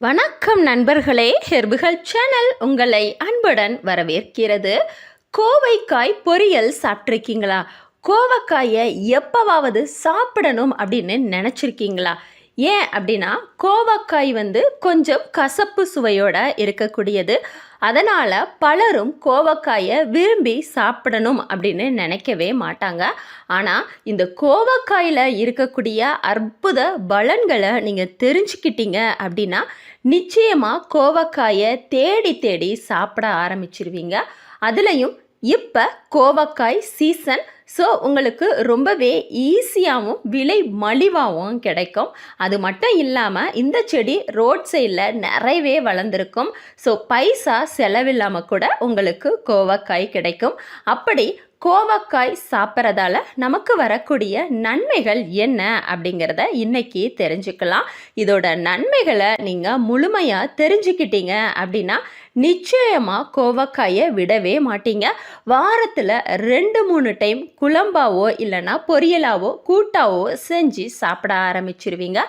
வணக்கம் நண்பர்களே ஹெர்புகள் சேனல் உங்களை அன்புடன் வரவேற்கிறது. கோவைக்காய் பொரியல் சாப்பிட்ருக்கீங்களா கோவக்காயை எப்பவாவது சாப்பிடணும் அப்படின்னு நினச்சிருக்கீங்களா? ஏன் அப்படின்னா கோவக்காய் வந்து கொஞ்சம் கசப்பு சுவையோட இருக்கக்கூடியது. அதனால் பலரும் கோவக்காயை விரும்பி சாப்பிடணும் அப்படின்னு நினைக்கவே மாட்டாங்க. ஆனால் இந்த கோவக்காயில் இருக்கக்கூடிய அற்புத பலன்களை நீங்கள் தெரிஞ்சுக்கிட்டீங்க அப்படின்னா நிச்சயமாக கோவக்காயை தேடி தேடி சாப்பிட ஆரம்பிச்சிருவீங்க. அதுலேயும் இப்போ கோவக்காய் சீசன் ஸோ உங்களுக்கு ரொம்பவே ஈஸியாகவும் விலை மலிவாகவும் கிடைக்கும். அது மட்டும் இல்லாமல் இந்த செடி ரோட் சைடில் நிறையவே வளர்ந்துருக்கும். ஸோ பைசா செலவில்லாமல் கூட உங்களுக்கு கோவக்காய் கிடைக்கும். அப்படி கோவக்காய் சாப்பிட்றதால நமக்கு வரக்கூடிய நன்மைகள் என்ன அப்படிங்கிறத இன்னைக்கு தெரிஞ்சுக்கலாம். இதோட நன்மைகளை நீங்கள் முழுமையாக தெரிஞ்சுக்கிட்டீங்க அப்படின்னா நிச்சயமாக கோவக்காயை விடவே மாட்டீங்க. வாரத்தில் ரெண்டு மூணு டைம் குழம்பாவோ இல்லைன்னா பொரியலாவோ கூட்டாவோ செஞ்சு சாப்பிட ஆரம்பிச்சிருவீங்க.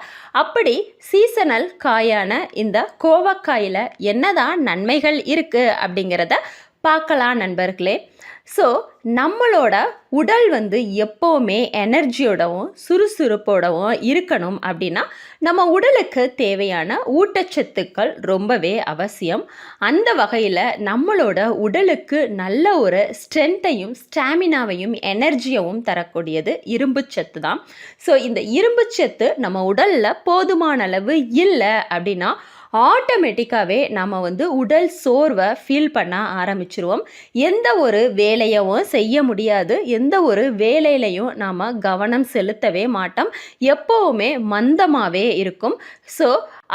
அப்படி சீசனல் காயான இந்த கோவக்காயில் என்னதான் நன்மைகள் இருக்குது அப்படிங்கிறத பார்க்கலாம் நண்பர்களே. ஸோ நம்மளோட உடல் வந்து எப்போவுமே எனர்ஜியோடவும் சுறுசுறுப்போடவும் இருக்கணும் அப்படின்னா நம்ம உடலுக்கு தேவையான ஊட்டச்சத்துக்கள் ரொம்பவே அவசியம். அந்த வகையில் நம்மளோட உடலுக்கு நல்ல ஒரு ஸ்ட்ரென்த்தையும் ஸ்டாமினாவையும் எனர்ஜியவும் தரக்கூடியது இரும்பு சத்து தான். ஸோ இந்த இரும்பு சத்து நம்ம உடலில் போதுமான அளவு இல்லை அப்படின்னா ஆட்டோமேட்டிக்காகவே நம்ம வந்து உடல் சோர்வை ஃபீல் பண்ண ஆரம்பிச்சிருவோம். எந்த ஒரு வேலையவும் செய்ய முடியாது. எந்த ஒரு வேலையிலையும் நாம் கவனம் செலுத்தவே மாட்டோம். எப்போவுமே மந்தமாகவே இருக்கும். ஸோ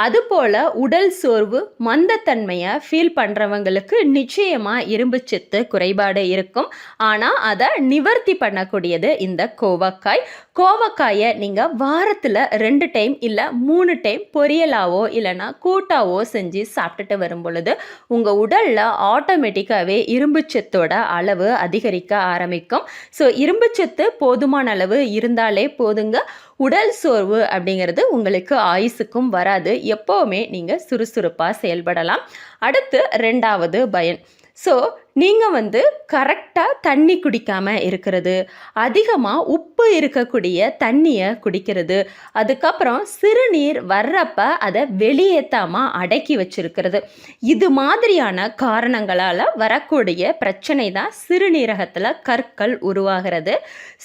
அதுபோல் உடல் சோர்வு மந்தத்தன்மையை ஃபீல் பண்ணுறவங்களுக்கு நிச்சயமாக இரும்புச்சத்து குறைபாடு இருக்கும். ஆனால் அதை நிவர்த்தி பண்ணக்கூடியது இந்த கோவக்காய். கோவக்காயை நீங்கள் வாரத்தில் ரெண்டு டைம் இல்லை மூணு டைம் பொரியலாவோ இல்லைன்னா கூட்டாவோ செஞ்சு சாப்பிட்டுட்டு வரும் பொழுது உங்கள் உடலில் ஆட்டோமேட்டிக்காகவே இரும்புச்சத்தோட அளவு அதிகரிக்க ஆரம்பிக்கும். ஸோ இரும்புச்சத்து போதுமான அளவு இருந்தாலே போதுங்க. உடல் சோர்வு அப்படிங்கிறது உங்களுக்கு ஆயுசுக்கும் வராது. எப்போவுமே நீங்கள் சுறுசுறுப்பாக செயல்படலாம். அடுத்து ரெண்டாவது பயன். ஸோ நீங்கள் வந்து கரெக்டாக தண்ணி குடிக்காமல் இருக்கிறது. அதிகமாக உப்பு இருக்கக்கூடிய தண்ணியை குடிக்கிறது. அதுக்கப்புறம் சிறுநீர் வர்றப்ப அதை வெளியேற்றாமல் அடக்கி வச்சிருக்கிறது. இது மாதிரியான காரணங்களால் வரக்கூடிய பிரச்சனை தான் சிறுநீரகத்தில் கற்கள் உருவாகிறது.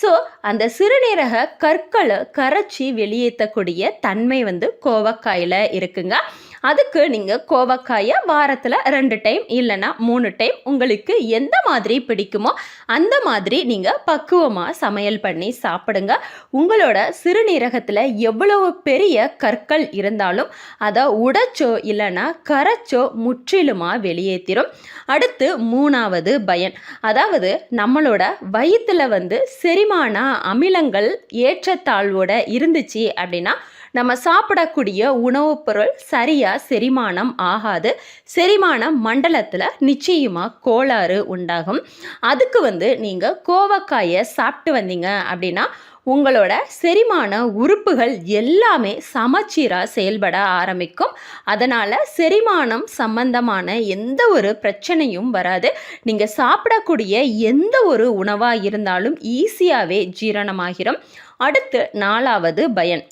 ஸோ அந்த சிறுநீரக கற்களை கரைச்சி வெளியேற்றக்கூடிய தன்மை வந்து கோவக்காயில் இருக்குங்க. அதுக்கு நீங்கள் கோவக்காயை வாரத்தில் ரெண்டு டைம் இல்லைன்னா மூணு டைம் உங்களுக்கு எந்த மாதிரி பிடிக்குமோ அந்த மாதிரி நீங்கள் பக்குவமாக சமையல் பண்ணி சாப்பிடுங்க. உங்களோட சிறுநீரகத்தில் எவ்வளவு பெரிய கற்கள் இருந்தாலும் அதை உடைச்சோ இல்லைன்னா கரைச்சோ முற்றிலுமாக வெளியேற்றிடும் அடுத்து மூணாவது பயன். அதாவது நம்மளோட வயிற்றில் வந்து செரிமான அமிலங்கள் ஏற்றத்தாழ்வோட இருந்துச்சு அப்படின்னா நம்ம சாப்பிடக்கூடிய உணவுப் பொருள் சரியாக செரிமானம் ஆகாது. செரிமான மண்டலத்தில் நிச்சயமாக கோளாறு உண்டாகும். அதுக்கு வந்து நீங்கள் கோவக்காயை சாப்பிட்டு வந்தீங்க அப்படின்னா உங்களோட செரிமான உறுப்புகள் எல்லாமே சமச்சீராக செயல்பட ஆரம்பிக்கும். அதனால் செரிமானம் சம்பந்தமான எந்த ஒரு பிரச்சனையும் வராது. நீங்கள் சாப்பிடக்கூடிய எந்த ஒரு உணவாக இருந்தாலும் ஈஸியாகவே ஜீரணமாகிடும் அடுத்து நாலாவது பயன்.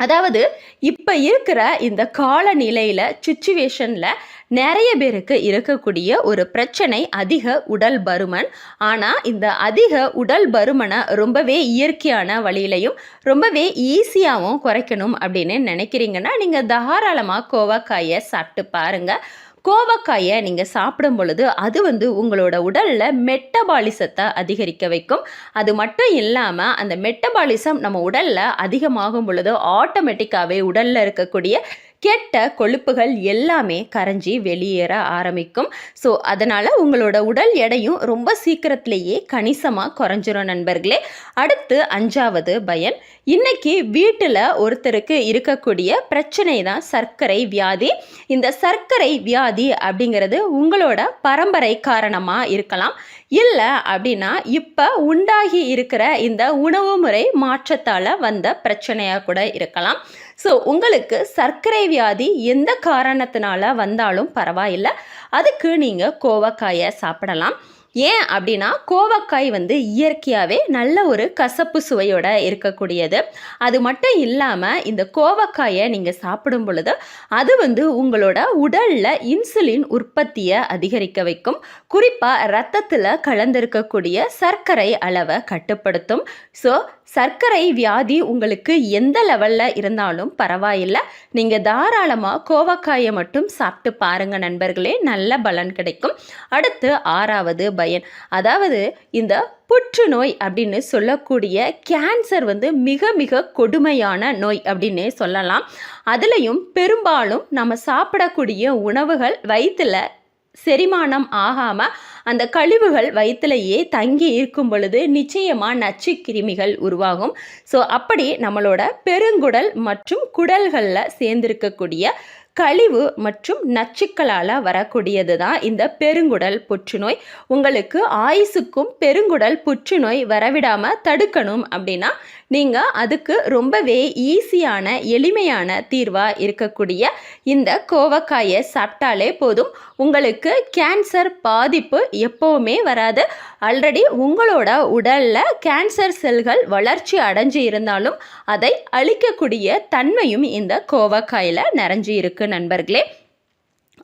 அதாவது இப்போ இருக்கிற இந்த காலநிலையில் சுச்சுவேஷனில் நிறைய பேருக்கு இருக்கக்கூடிய ஒரு பிரச்சனை அதிக உடல் பருமன். ஆனால் இந்த அதிக உடல் பருமனை ரொம்பவே இயற்கையான வழியிலையும் ரொம்பவே ஈஸியாகவும் குறைக்கணும் அப்படின்னு நினைக்கிறீங்கன்னா நீங்கள் தாராளமாக கோவக்காயை சாப்பிட்டு பாருங்கள் கோவக்காயை நீங்கள் சாப்பிடும் பொழுது அது வந்து உங்களோட உடலில் மெட்டபாலிசத்தை அதிகரிக்க வைக்கும். அது மட்டும் இல்லாமல் அந்த மெட்டபாலிசம் நம்ம உடலில் அதிகமாகும் பொழுது ஆட்டோமேட்டிக்காகவே உடலில் இருக்கக்கூடிய கெட்ட கொழுப்புகள் எல்லாமே கரைஞ்சி வெளியேற ஆரம்பிக்கும். ஸோ அதனால் உங்களோட உடல் எடையும் ரொம்ப சீக்கிரத்திலேயே கணிசமாக குறைஞ்சிரும் நண்பர்களே. அடுத்து அஞ்சாவது பயன். இன்னைக்கு வீட்டில் ஒருத்தருக்கு இருக்கக்கூடிய பிரச்சனை தான் சர்க்கரை வியாதி. இந்த சர்க்கரை வியாதி அப்படிங்கிறது உங்களோட பரம்பரை காரணமாக இருக்கலாம். இல்லை அப்படின்னா இப்போ உண்டாகி இருக்கிற இந்த உணவு முறை மாற்றத்தால் வந்த பிரச்சனையாக கூட இருக்கலாம். ஸோ உங்களுக்கு சர்க்கரை வியாதி எந்த காரணத்தினால வந்தாலும் பரவாயில்லை. அதுக்கு நீங்கள் கோவக்காயை சாப்பிடலாம். ஏன் அப்படின்னா கோவக்காய் வந்து இயற்கையாகவே நல்ல ஒரு கசப்பு சுவையோட இருக்கக்கூடியது. அது மட்டும் இல்லாமல் இந்த கோவக்காயை நீங்கள் சாப்பிடும் பொழுது அது வந்து உங்களோட உடலில் இன்சுலின் உற்பத்தியை அதிகரிக்க வைக்கும். குறிப்பாக ரத்தத்தில் கலந்திருக்கக்கூடிய சர்க்கரை அளவை கட்டுப்படுத்தும். ஸோ சர்க்கரை வியாதி உங்களுக்கு எந்த லெவலில் இருந்தாலும் பரவாயில்லை. நீங்கள் தாராளமாக கோவக்காயை மட்டும் சாப்பிட்டு பாருங்கள் நண்பர்களே நல்ல பலன் கிடைக்கும். அடுத்து ஆறாவது பயன். அதாவது இந்த புற்றுநோய் அப்படின்னு சொல்லக்கூடிய கேன்சர் வந்து மிக மிக கொடுமையான நோய் அப்படின்னே சொல்லலாம். அதுலேயும் பெரும்பாலும் நம்ம சாப்பிடக்கூடிய உணவுகள் வயிற்றில் செரிமானம் ஆகாமல் அந்த கழிவுகள் வயிற்றுலையே தங்கி இருக்கும் பொழுது நிச்சயமாக நச்சு கிருமிகள் உருவாகும். ஸோ அப்படி நம்மளோட பெருங்குடல் மற்றும் குடல்களில் சேர்ந்திருக்கக்கூடிய கழிவு மற்றும் நச்சுக்களால் வரக்கூடியது தான் இந்த பெருங்குடல் புற்றுநோய். உங்களுக்கு ஆயுசுக்கும் பெருங்குடல் புற்றுநோய் வரவிடாமல் தடுக்கணும் அப்படின்னா நீங்கள் அதுக்கு ரொம்பவே ஈஸியான எளிமையான தீர்வாக இருக்கக்கூடிய இந்த கோவக்காயை சாப்பிட்டாலே போதும். உங்களுக்கு கேன்சர் பாதிப்பு எப்போவுமே வராது. ஆல்ரெடி உங்களோட உடலில் கேன்சர் செல்கள் வளர்ச்சி அடைஞ்சு இருந்தாலும் அதை அழிக்கக்கூடிய தன்மையும் இந்த கோவக்காயில் நிறைஞ்சு இருக்கு நண்பர்களே.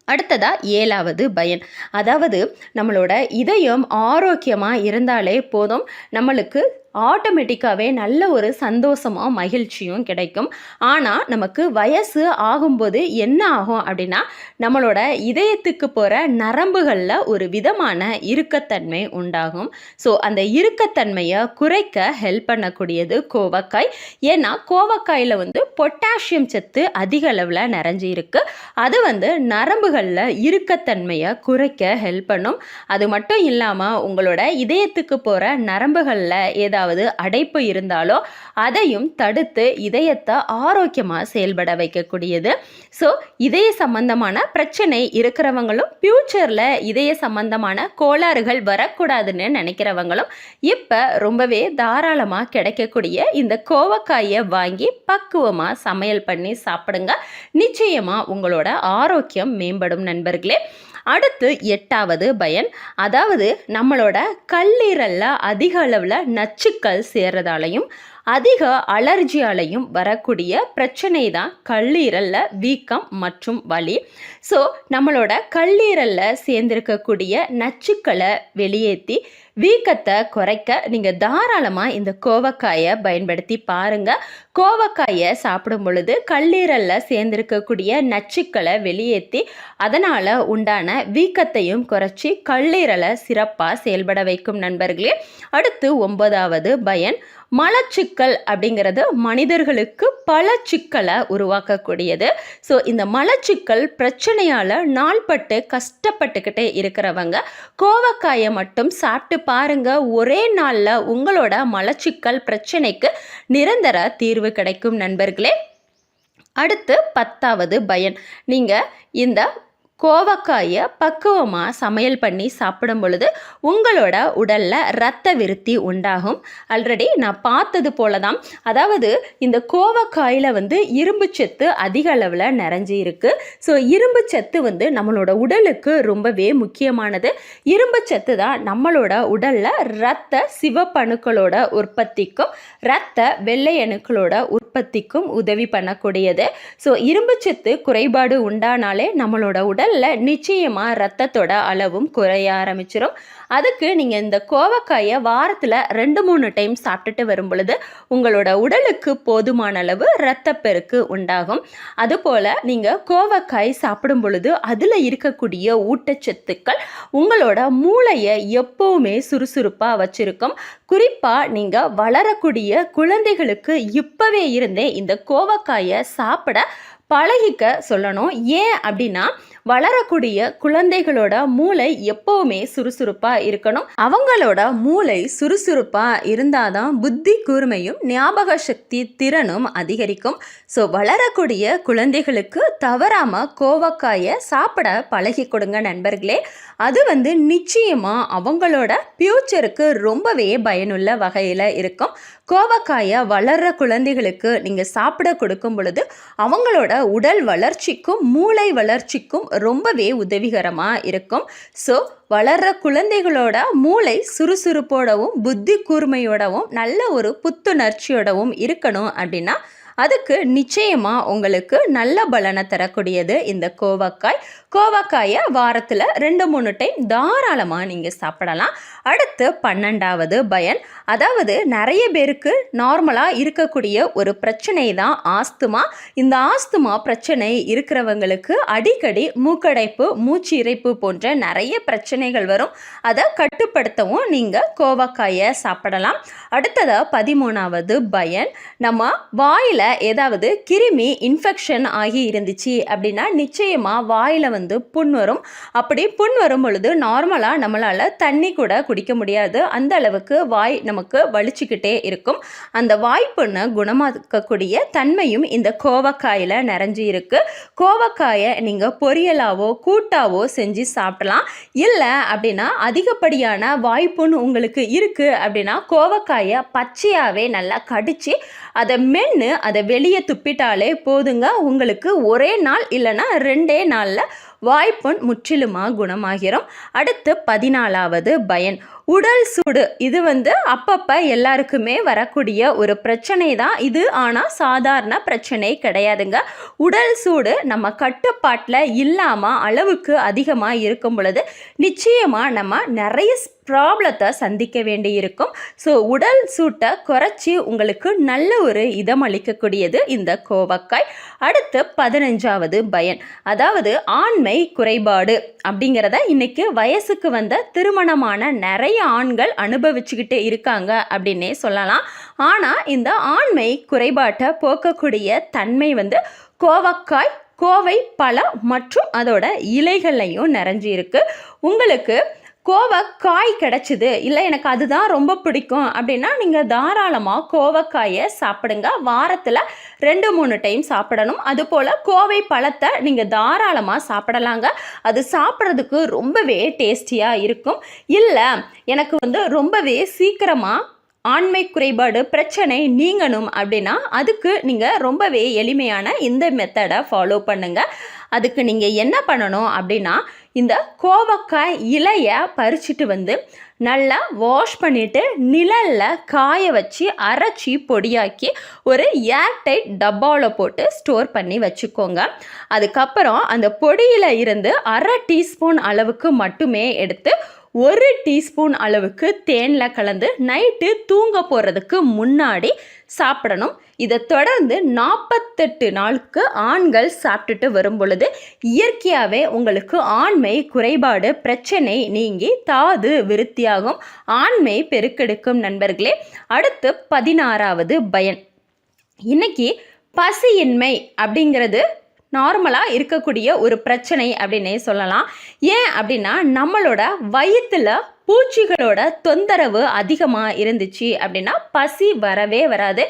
அடுத்ததாக ஏழாவது பயன். அதாவது நம்மளோட இதயம் ஆரோக்கியமாக இருந்தாலே போதும். நம்மளுக்கு ஆட்டோமேட்டிக்காகவே நல்ல ஒரு சந்தோஷமும் மகிழ்ச்சியும் கிடைக்கும். ஆனால் நமக்கு வயசு ஆகும்போது என்ன ஆகும் அப்படின்னா நம்மளோட இதயத்துக்கு போகிற நரம்புகளில் ஒரு விதமான இறுக்கத்தன்மை உண்டாகும். ஸோ அந்த இறுக்கத்தன்மையை குறைக்க ஹெல்ப் பண்ணக்கூடியது கோவக்காய். ஏன்னா கோவக்காயில் வந்து பொட்டாசியம் சத்து அதிக அளவில் நிறைஞ்சி இருக்கு அது வந்து நரம்புகளில் இறுக்கத்தன்மையை குறைக்க ஹெல்ப் பண்ணும். அது மட்டும் இல்லாமல் உங்களோட இதயத்துக்கு போகிற நரம்புகளில் ஏதாவது ஏதாவது அடைப்பு இருந்தாலோ அதையும் தடுத்து இதயத்தை ஆரோக்கியமாக செயல்பட வைக்கக்கூடியது. ஸோ இதய சம்பந்தமான பிரச்சனை இருக்கிறவங்களும் ஃப்யூச்சரில் இதய சம்பந்தமான கோளாறுகள் வரக்கூடாதுன்னு நினைக்கிறவங்களும் இப்போ ரொம்பவே தாராளமாக கிடைக்கக்கூடிய இந்த கோவக்காயை வாங்கி பக்குவமாக சமையல் பண்ணி சாப்பிடுங்க. நிச்சயமாக உங்களோட ஆரோக்கியம் மேம்படும் நண்பர்களே. அடுத்து எட்டாவது பயன். அதாவது நம்மளோட கல்லீரலில் அதிக அளவில் நச்சுக்கள் சேர்றதாலையும் அதிக அலர்ஜியாலையும் வரக்கூடிய பிரச்சனை தான் கல்லீரலில் வீக்கம் மற்றும் வலி. ஸோ நம்மளோட கல்லீரலில் சேர்ந்திருக்கக்கூடிய நச்சுக்களை வெளியேற்றி வீக்கத்தை குறைக்க நீங்கள் தாராளமாக இந்த கோவக்காயை பயன்படுத்தி பாருங்கள் கோவக்காயை சாப்பிடும் பொழுது கல்லீரலில் சேர்ந்திருக்கக்கூடிய நச்சுக்களை வெளியேற்றி அதனால் உண்டான வீக்கத்தையும் குறைச்சி கல்லீரலை சிறப்பாக செயல்பட வைக்கும் நண்பர்களே. அடுத்து ஒன்பதாவது பயன் மலச்சிக்கல் அப்படிங்கிறது மனிதர்களுக்கு பல சிக்கலை உருவாக்கக்கூடியது. ஸோ இந்த மலச்சிக்கல் பிரச்சனையால் நாள்பட்டு கஷ்டப்பட்டுக்கிட்டே இருக்கிறவங்க கோவக்காயை மட்டும் சாப்பிட்டு பாருங்கள் ஒரே நாளில் உங்களோட மலச்சிக்கல் பிரச்சனைக்கு நிரந்தர தீர்வு கிடைக்கும் நண்பர்களே. அடுத்து பத்தாவது பயன். நீங்கள் இந்த கோவக்காயை பக்குவமாக சமையல் பண்ணி சாப்பிடும் பொழுது உங்களோட உடலில் ரத்த விருத்தி உண்டாகும். ஆல்ரெடி நான் பார்த்தது போல தான் அதாவது இந்த கோவக்காயில் வந்து இரும்பு சத்து அதிக அளவில் நிறைஞ்சி இருக்குது ஸோ இரும்பு சத்து வந்து நம்மளோட உடலுக்கு ரொம்பவே முக்கியமானது. இரும்பு சத்து தான் நம்மளோட உடலில் ரத்த சிவப்பணுக்களோட உற்பத்திக்கும் ரத்த வெள்ளை அணுக்களோட உற்பத்திக்கும் உதவி பண்ணக்கூடியது. ஸோ இரும்பு சத்து குறைபாடு உண்டானாலே நம்மளோட உடல் உடலில் நிச்சயமாக ரத்தத்தோட அளவும் குறைய ஆரம்பிச்சிடும் அதுக்கு நீங்கள் இந்த கோவக்காயை வாரத்தில் ரெண்டு மூணு டைம் சாப்பிட்டுட்டு வரும் பொழுது உங்களோட உடலுக்கு போதுமான அளவு இரத்தப்பெருக்கு உண்டாகும். அதுபோல் நீங்கள் கோவக்காய் சாப்பிடும் பொழுது அதில் இருக்கக்கூடிய ஊட்டச்சத்துக்கள் உங்களோட மூளையை எப்போவுமே சுறுசுறுப்பாக வச்சுருக்கும். குறிப்பாக நீங்கள் வளரக்கூடிய குழந்தைகளுக்கு இப்போவே இருந்தே இந்த கோவக்காயை சாப்பிட பழகிக்க சொல்லணும். ஏன் அப்படின்னா வளரக்கூடிய குழந்தைகளோட மூளை எப்பவுமே சுறுசுறுப்பாக இருக்கணும். அவங்களோட மூளை சுறுசுறுப்பாக இருந்தால் தான் புத்தி கூர்மையும் ஞாபக சக்தி திறனும் அதிகரிக்கும். ஸோ வளரக்கூடிய குழந்தைகளுக்கு தவறாமல் கோவக்காயை சாப்பிட பழகி கொடுங்க நண்பர்களே. அது வந்து நிச்சயமாக அவங்களோட ஃப்யூச்சருக்கு ரொம்பவே பயனுள்ள வகையில் இருக்கும். கோவக்காயை வளர்கிற குழந்தைகளுக்கு நீங்கள் சாப்பிட கொடுக்கும் பொழுது அவங்களோட உடல் வளர்ச்சிக்கும் மூளை வளர்ச்சிக்கும் ரொம்பவே உதவிகரமாக இருக்கும். ஸோ வளர்கிற குழந்தைகளோட மூளை சுறுசுறுப்போடவும் புத்தி கூர்மையோடவும் நல்ல ஒரு புத்துணர்ச்சியோடவும் இருக்கணும் அப்படின்னா அதுக்கு நிச்சயமாக உங்களுக்கு நல்ல பலனை தரக்கூடியது இந்த கோவக்காய். கோவக்காயை வாரத்தில் ரெண்டு மூணு டைம் தாராளமாக நீங்கள் சாப்பிடலாம். அடுத்து பன்னெண்டாவது பயன். அதாவது நிறைய பேருக்கு நார்மலாக இருக்கக்கூடிய ஒரு பிரச்சனை தான் ஆஸ்துமா. இந்த ஆஸ்துமா பிரச்சனை இருக்கிறவங்களுக்கு அடிக்கடி மூக்கடைப்பு மூச்சு இறைப்பு போன்ற நிறைய பிரச்சனைகள் வரும். அதை கட்டுப்படுத்தவும் நீங்கள் கோவக்காயை சாப்பிடலாம். அடுத்ததாக பதிமூணாவது பயன். நம்ம வாயில் ஏதாவது கிருமி இன்ஃபெக்ஷன் ஆகி இருந்துச்சு அப்படின்னா நிச்சயமாக வாயில் வந்து புண் வரும். அப்படி புண் வரும் பொழுது நார்மலாக நம்மளால் தண்ணி கூட குடிக்க முடியாது. அந்த அளவுக்கு வாய் நமக்கு வலிச்சுக்கிட்டே இருக்கும். அந்த வாய்ப்புன்னு குணமாக்கக்கூடிய தன்மையும் இந்த கோவக்காயில் நிறைஞ்சு இருக்கு. கோவக்காயை நீங்கள் பொரியலாவோ கூட்டாவோ செஞ்சு சாப்பிடலாம். இல்லை அப்படின்னா அதிகப்படியான வாய்ப்புன்னு உங்களுக்கு இருக்குது அப்படின்னா கோவக்காயை பச்சையாகவே நல்லா கடித்து அதை மென்று அதை வெளியே துப்பிட்டாலே போதுங்க. உங்களுக்கு ஒரே நாள் இல்லைன்னா ரெண்டே நாளில் வாய்ப்புண் முற்றிலுமாக குணமாகிறோம். அடுத்து பதினாலாவது பயன். உடல் சூடு இது வந்து அப்பப்போ எல்லாருக்குமே வரக்கூடிய ஒரு பிரச்சனை தான் இது. ஆனால் சாதாரண பிரச்சனை கிடையாதுங்க. உடல் சூடு நம்ம கட்டுப்பாட்டில் இல்லாமல் அளவுக்கு அதிகமாக இருக்கும் பொழுது நிச்சயமாக நம்ம நிறைய ப்ராப்ளத்தை சந்திக்க வேண்டி இருக்கும் ஸோ உடல் சூட்டை குறைச்சி உங்களுக்கு நல்ல ஒரு இதம் அளிக்கக்கூடியது இந்த கோவக்காய். அடுத்து பதினஞ்சாவது பயன். அதாவது ஆண்மை குறைபாடு அப்படிங்கிறத இன்னைக்கு வயசுக்கு வந்த திருமணமான நிறைய ஆண்கள் அனுபவிச்சுக்கிட்டே இருக்காங்க அப்படின்னே சொல்லலாம். ஆனால் இந்த ஆண்மை குறைபாட்டை போக்கக்கூடிய தன்மை வந்து கோவக்காய் கோவை பழம் மற்றும் அதோட இலைகள்லையும் நிறைஞ்சி இருக்கு உங்களுக்கு கோவக்காய் கிடச்சிது. இல்லை எனக்கு அதுதான் ரொம்ப பிடிக்கும். அப்படின்னா நீங்கள் தாராளமாக கோவக்காயை சாப்பிடுங்க. வாரத்தில் ரெண்டு மூணு டைம் சாப்பிடணும். அதுபோல் கோவை பழத்தை நீங்கள் தாராளமாக சாப்பிடலாங்க. அது சாப்பிட்றதுக்கு ரொம்பவே டேஸ்டியாக இருக்கும். இல்லை எனக்கு வந்து ரொம்பவே சீக்கிரமாக ஆண்மை குறைபாடு பிரச்சனை நீங்கணும் அப்படின்னா அதுக்கு நீங்கள் ரொம்பவே எளிமையான இந்த மெத்தடை ஃபாலோ பண்ணுங்கள் அதுக்கு நீங்கள் என்ன பண்ணணும் அப்படின்னா இந்த கோவக்காய் இலையை பறிச்சுட்டு வந்து நல்லா வாஷ் பண்ணிவிட்டு நிழலில் காய வச்சு அரைச்சி பொடியாக்கி ஒரு ஏர்டைட் டப்பாவில் போட்டு ஸ்டோர் பண்ணி வச்சுக்கோங்க. அதுக்கப்புறம் அந்த பொடியில் இருந்து அரை டீஸ்பூன் அளவுக்கு மட்டுமே எடுத்து ஒரு டீஸ்பூன் அளவுக்கு தேனில் கலந்து நைட்டு தூங்க போகிறதுக்கு முன்னாடி சாப்பிடணும். இதை தொடர்ந்து நாற்பத்தெட்டு நாளுக்கு ஆண்கள் சாப்பிட்டுட்டு வரும் பொழுது இயற்கையாகவே உங்களுக்கு ஆண்மை குறைபாடு பிரச்சனை நீங்கி தாது விருத்தியாகும். ஆண்மை பெருக்கெடுக்கும் நண்பர்களே அடுத்து பதினாறாவது பயன். இன்னைக்கு பசியின்மை அப்படிங்கிறது நார்மலாக இருக்கக்கூடிய ஒரு பிரச்சனை அப்படின்னே சொல்லலாம். ஏன் அப்படின்னா நம்மளோட வயிற்றில் பூச்சிகளோட தொந்தரவு அதிகமாக இருந்துச்சு அப்படின்னா பசி வரவே வராது.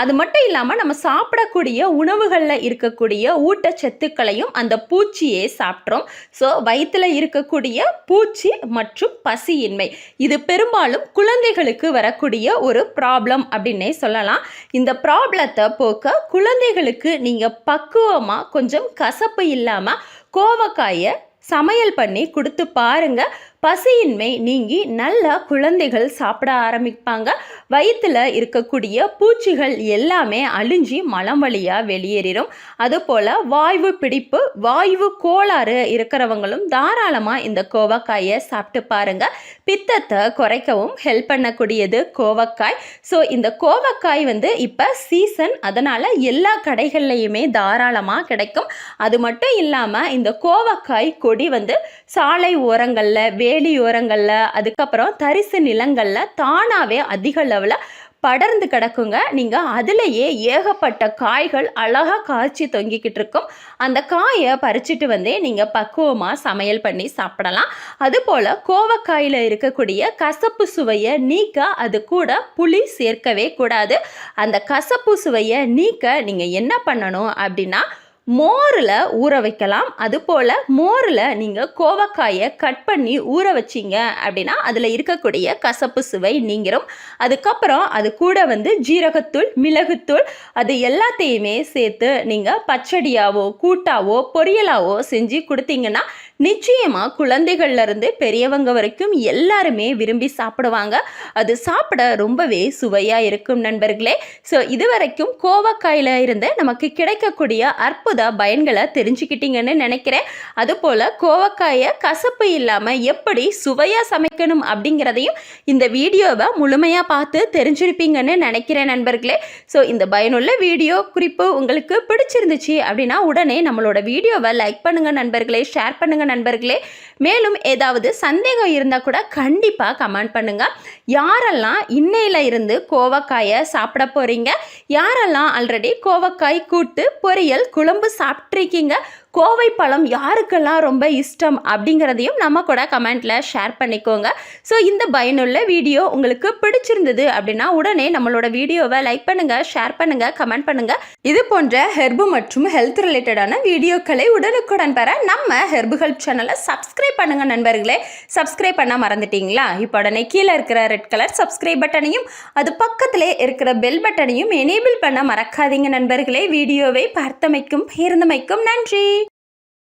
அது மட்டும் இல்லாமல் நம்ம சாப்பிடக்கூடிய உணவுகளில் இருக்கக்கூடிய ஊட்டச்சத்துக்களையும் அந்த பூச்சியே சாப்பிட்றோம் ஸோ வயிற்றில் இருக்கக்கூடிய பூச்சி மற்றும் பசியின்மை இது பெரும்பாலும் குழந்தைகளுக்கு வரக்கூடிய ஒரு ப்ராப்ளம் அப்படின்னே சொல்லலாம். இந்த ப்ராப்ளத்தை போக்க குழந்தைகளுக்கு நீங்கள் பக்குவமாக கொஞ்சம் கசப்பு இல்லாமல் கோவக்காயை சமையல் பண்ணி கொடுத்து பாருங்கள் பசியின்மை நீங்கி நல்ல குழந்தைகள் சாப்பிட ஆரம்பிப்பாங்க. வயிற்றில் இருக்கக்கூடிய பூச்சிகள் எல்லாமே அழிஞ்சி மலம் வழியாக வெளியேறிடும் அதுபோல் வாய்வு பிடிப்பு வாய்வு கோளாறு இருக்கிறவங்களும் தாராளமாக இந்த கோவக்காயை சாப்பிட்டு பாருங்க. பித்தத்தை குறைக்கவும் ஹெல்ப் பண்ணக்கூடியது கோவக்காய். ஸோ இந்த கோவக்காய் வந்து இப்போ சீசன் அதனால் எல்லா கடைகள்லையுமே தாராளமாக கிடைக்கும். அது மட்டும் இல்லாமல் இந்த கோவக்காய் கொடி வந்து சாலை ஓரங்களில் வே வேலியோரங்களில் அதுக்கப்புறம் தரிசு நிலங்களில் தானாகவே அதிக அளவில் படர்ந்து கிடக்குங்க. நீங்கள் அதிலேயே ஏகப்பட்ட காய்கள் அழகாக காய்ச்சி தொங்கிக்கிட்டு இருக்கும். அந்த காயை பறிச்சிட்டு வந்தே நீங்கள் பக்குவமாக சமையல் பண்ணி சாப்பிடலாம். அதுபோல் கோவக்காயில் இருக்கக்கூடிய கசப்பு சுவையை நீக்க அது கூட புளி சேர்க்கவே கூடாது. அந்த கசப்பு சுவையை நீக்க நீங்கள் என்ன பண்ணணும் அப்படின்னா மோரில் ஊற வைக்கலாம். அதுபோல் மோரில் நீங்கள் கோவக்காயை கட் பண்ணி ஊற வச்சிங்க அப்படின்னா அதில் இருக்கக்கூடிய கசப்பு சுவை நீங்கிரும். அதுக்கப்புறம் அது கூட வந்து ஜீரகத்தூள் மிளகுத்தூள் அது எல்லாத்தையுமே சேர்த்து நீங்கள் பச்சடியாவோ கூட்டாவோ பொரியலாவோ செஞ்சு கொடுத்தீங்கன்னா நிச்சயமாக குழந்தைகள்லேருந்து பெரியவங்க வரைக்கும் எல்லாருமே விரும்பி சாப்பிடுவாங்க. அது சாப்பிட ரொம்பவே சுவையாக இருக்கும் நண்பர்களே. ஸோ இது வரைக்கும் கோவக்காயில் இருந்து நமக்கு கிடைக்கக்கூடிய அற்புத பயன்களை தெரிஞ்சுக்கிட்டீங்கன்னு நினைக்கிறேன். அதுபோல் கோவக்காயை கசப்பு இல்லாமல் எப்படி சுவையாக சமைக்கணும் அப்படிங்கிறதையும் இந்த வீடியோவை முழுமையாக பார்த்து தெரிஞ்சிருப்பீங்கன்னு நினைக்கிறேன் நண்பர்களே. ஸோ இந்த பயனுள்ள வீடியோ குறிப்பு உங்களுக்கு பிடிச்சிருந்துச்சு அப்படின்னா உடனே நம்மளோட வீடியோவை லைக் பண்ணுங்கள் நண்பர்களே ஷேர் பண்ணுங்கள் நண்பர்களே. மேலும் ஏதாவது சந்தேகம் இருந்தால் கூட கண்டிப்பாக கமெண்ட் பண்ணுங்கள் யாரெல்லாம் இன்னையில் இருந்து கோவக்காயை சாப்பிட போகிறீங்க யாரெல்லாம் ஆல்ரெடி கோவக்காய் கூட்டு பொரியல் குழம்பு சாப்பிட்ருக்கீங்க கோவை பழம் யாருக்கெல்லாம் ரொம்ப இஷ்டம் அப்படிங்கிறதையும் நம்ம கூட கமெண்ட்டில் ஷேர் பண்ணிக்கோங்க. ஸோ இந்த பயனுள்ள வீடியோ உங்களுக்கு பிடிச்சிருந்தது அப்படின்னா உடனே நம்மளோட வீடியோவை லைக் பண்ணுங்கள் ஷேர் பண்ணுங்கள் கமெண்ட் பண்ணுங்கள் இது போன்ற ஹெர்பு மற்றும் ஹெல்த் ரிலேட்டடான வீடியோக்களை உடனுக்குடன் பெற நம்ம ஹெர்பு ஹெல்ப் சேனலை சப்ஸ்கிரைப் பண்ணுங்கள் நண்பர்களே. சப்ஸ்கிரைப் பண்ண மறந்துட்டீங்களா? இப்போ உடனே கீழே இருக்கிற ரெட் கலர் சப்ஸ்கிரைப் பட்டனையும் அது பக்கத்திலே இருக்கிற பெல் பட்டனையும் எனேபிள் பண்ண மறக்காதீங்க நண்பர்களே. வீடியோவை பார்த்தமைக்கும் பேருந்தமைக்கும் நன்றி.